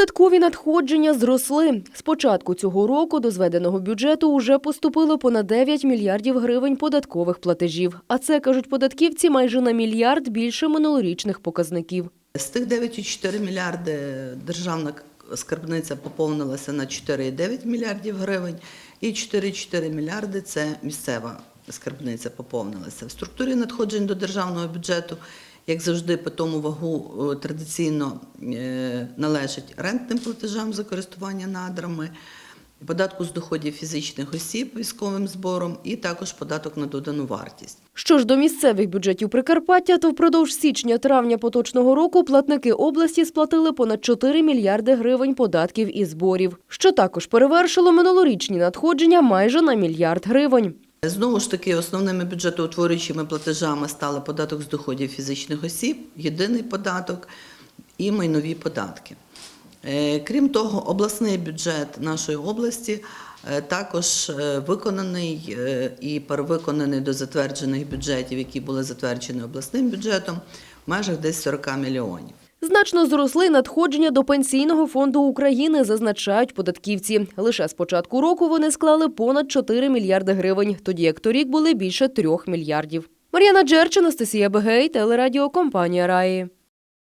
Податкові надходження зросли. З початку цього року до зведеного бюджету уже поступило понад 9 мільярдів гривень податкових платежів. А це, кажуть податківці, майже на мільярд більше минулорічних показників. З тих 9,4 мільярди державна скарбниця поповнилася на 4,9 мільярдів гривень, і 4,4 мільярди це місцева скарбниця поповнилася. В структурі надходжень до державного бюджету, як завжди, по тому вагу е, традиційно е, належить рентним платежам за користування надрами, податку з доходів фізичних осіб військовим збором і також податок на додану вартість. Що ж до місцевих бюджетів Прикарпаття, то впродовж січня-травня поточного року платники області сплатили понад 4 мільярди гривень податків і зборів, що також перевершило минулорічні надходження майже на мільярд гривень. Знову ж таки, основними бюджетоутворюючими платежами стали податок з доходів фізичних осіб, єдиний податок і майнові податки. Е, Крім того, обласний бюджет нашої області е, також е, виконаний і перевиконаний до затверджених бюджетів, які були затверджені обласним бюджетом, в межах десь 40 мільйонів. Значно зросли надходження до Пенсійного фонду України, зазначають податківці. Лише з початку року вони склали понад 4 мільярди гривень, тоді як торік були більше 3 мільярдів. Мар'яна Джерч, Анастасія Бегей, телерадіокомпанія Раї.